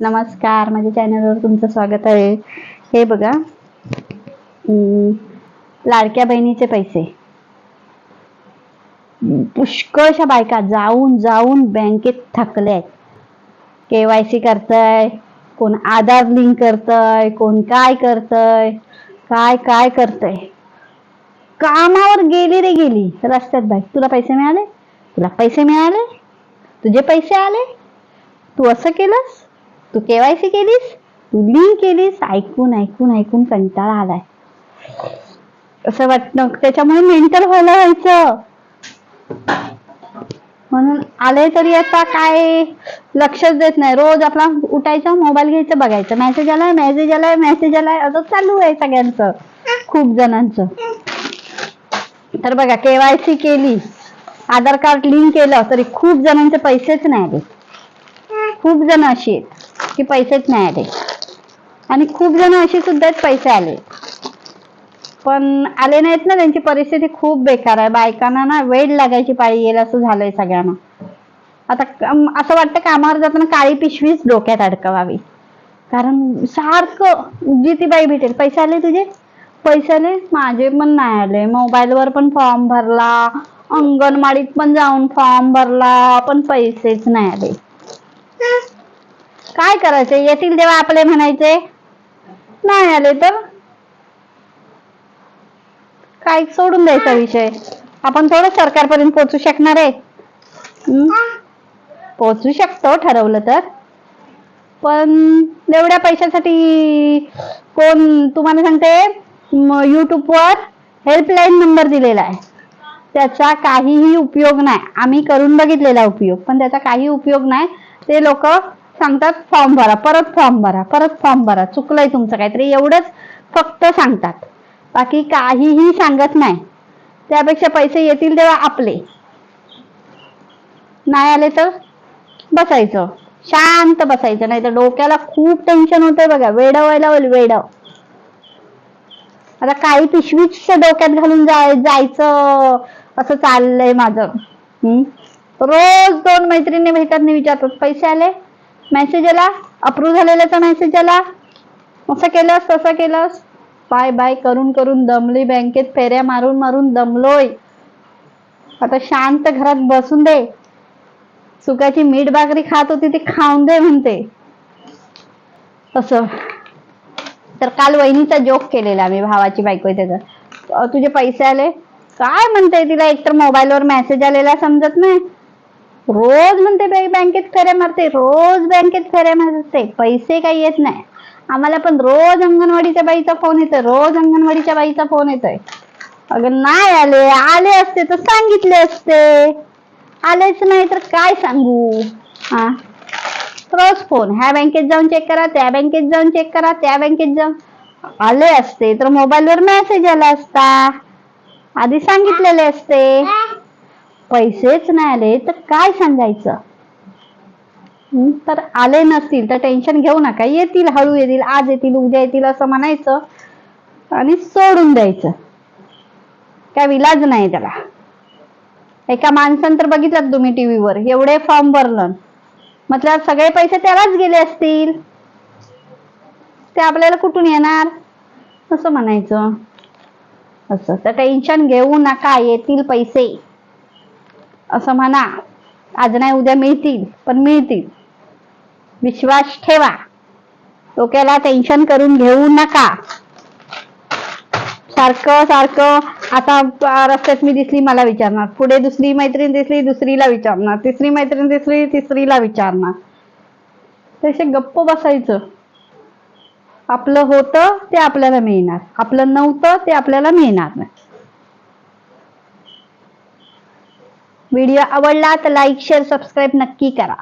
नमस्कार माझ्या चॅनलवर तुमचं स्वागत आहे. हे बघा लाडक्या बहिणीचे पैसे. पुष्कळशा बायका जाऊन जाऊन बँकेत थकले आहेत के वाय सी करताय कोण आधार लिंक करतय कोण काय करतय काय काय करतय. कामावर गेली रे गेली. रस्त्यात बाई तुला पैसे मिळाले? तुला पैसे मिळाले? तुझे पैसे आले? तू असं केलंस? तू केवायसी केलीस? तू लिंक केलीस? ऐकून ऐकून ऐकून कंटाळा आलाय. असं वाटतं. त्याच्यामुळे मेंटल व्हायला व्हायचं. म्हणून आले तरी आता काय लक्षच देत नाही. रोज आपला उठायचा मोबाईल घ्यायचं बघायचं. मेसेज आलाय मेसेज आलाय मेसेज आलाय. असं चालू आहे सगळ्यांचं. खूप जणांचं. तर बघा केवायसी केली आधार कार्ड लिंक केलं तरी खूप जणांचे पैसेच नाही आले. खूप जण अशी आहेत. की पैसेच नाही आले आणि खूप जण अशी सुद्धा आहेत पैसे आले. पण आले नाहीत ना त्यांची परिस्थिती खूप बेकार आहे. बायकांना ना वेळ लागायची पाळी येईल असं झालंय सगळ्यांना. आता असं वाटतं कामावर जाताना काळी पिशवीच डोक्यात अडकवावी. कारण सारखं जी ती बाई भेटेल. पैसे आले तुझे? पैसे आले? माझे पण नाही आले. मोबाईलवर पण फॉर्म भरला. अंगणवाडीत पण जाऊन फॉर्म भरला. पण पैसेच नाही आले. काय करायचे येतील तेव्हा आपले म्हणायचे. नाही आले तर? काय सोडून द्यायचा विषय? आपण थोडं सरकारपर्यंत पोहोचू शकणार आहे. हं? पोहोचू शकतो ठरवलं तर. पण एवढ्या पैशासाठी कोण तुम्हाला सांगते युट्यूबवर हेल्पलाईन नंबर दिलेला आहे. त्याचा काहीही उपयोग नाही. आम्ही करून बघितलेला उपयोग पण त्याचा काही उपयोग नाही. ते लोक सांगतात फॉर्म भरा परत फॉर्म भरा परत फॉर्म भरा. चुकलंय तुमचं काहीतरी. एवढंच फक्त सांगतात. बाकी काहीही सांगत नाही. त्यापेक्षा पैसे येतील तेव्हा आपले. नाही आले तर बसायचं. शांत बसायचं. नाही तर डोक्याला खूप टेन्शन होतंय बघा. वेडवायला होईल वेडव. आता काही पिशवीच डोक्यात घालून जाय जायचं. असं चाललंय माझं. हम्म? रोज दोन मैत्रिणी भेटत नाही विचारतात. पैसे आले? मेसेज आला? अप्रूव्ह झालेल्याचा मेसेज आला? असं केलंस तसं केलंस? बाय बाय करून करून दमली बँकेत फेऱ्या मारून मारून दमलोय. आता शांत घरात बसून दे. सुकाची मीठ भाकरी खात होती ती खाऊन दे म्हणते. असं. तर काल वहिनीचा जोक केलेला आम्ही भावाची बायको आहे त्याचा. तुझे पैसे आले? काय म्हणते तिला? एकतर मोबाईलवर मेसेज आलेला समजत नाही. रोज म्हणते बाई बँकेत फेऱ्या मारते रोज बँकेत फेऱ्या मारते पैसे काही येत नाही. आम्हाला पण रोज अंगणवाडीच्या बाईचा फोन येतोय रोज अंगणवाडीच्या बाईचा फोन येतोय. अगं नाही आले आले असते तर सांगितले असते. आलेच नाही तर काय सांगू? हा? रोज फोन ह्या बँकेत जाऊन चेक करा त्या बँकेत जाऊन चेक करा त्या बँकेत जाऊन. आले असते तर मोबाईलवर मेसेज आला असता. आधी सांगितलेले असते. पैसेच नाही आले तर काय सांगायचं? तर आले नसतील तर टेन्शन घेऊ नका. येतील हळू येतील आज येतील उद्या येतील असं म्हणायचं आणि सोडून द्यायचं. काय विलाज नाही त्याला. एका माणसानं तर बघितलं तुम्ही टीव्हीवर एवढे फॉर्म भरलं. मतलब सगळे पैसे त्यालाच गेले असतील. ते आपल्याला कुठून येणार? असं म्हणायचं. असं. तर टेन्शन घेऊ नका येतील पैसे. असं म्हणा. आज नाही उद्या मिळतील पण मिळतील. विश्वास ठेवा. डोक्याला टेन्शन करून घेऊ नका. सारखं सारखं आता रस्त्यात मी दिसली मला विचारणार. पुढे दुसरी मैत्रीण दिसली दुसरीला विचारणार. तिसरी मैत्रीण दिसली तिसरीला विचारणार. तसे गप्प बसायचं. आपलं होतं ते आपल्याला मिळणार. आपलं नव्हतं ते आपल्याला मिळणार नाही. व्हिडिओ आवडला तर लाईक शेअर सबस्क्राईब नक्की करा.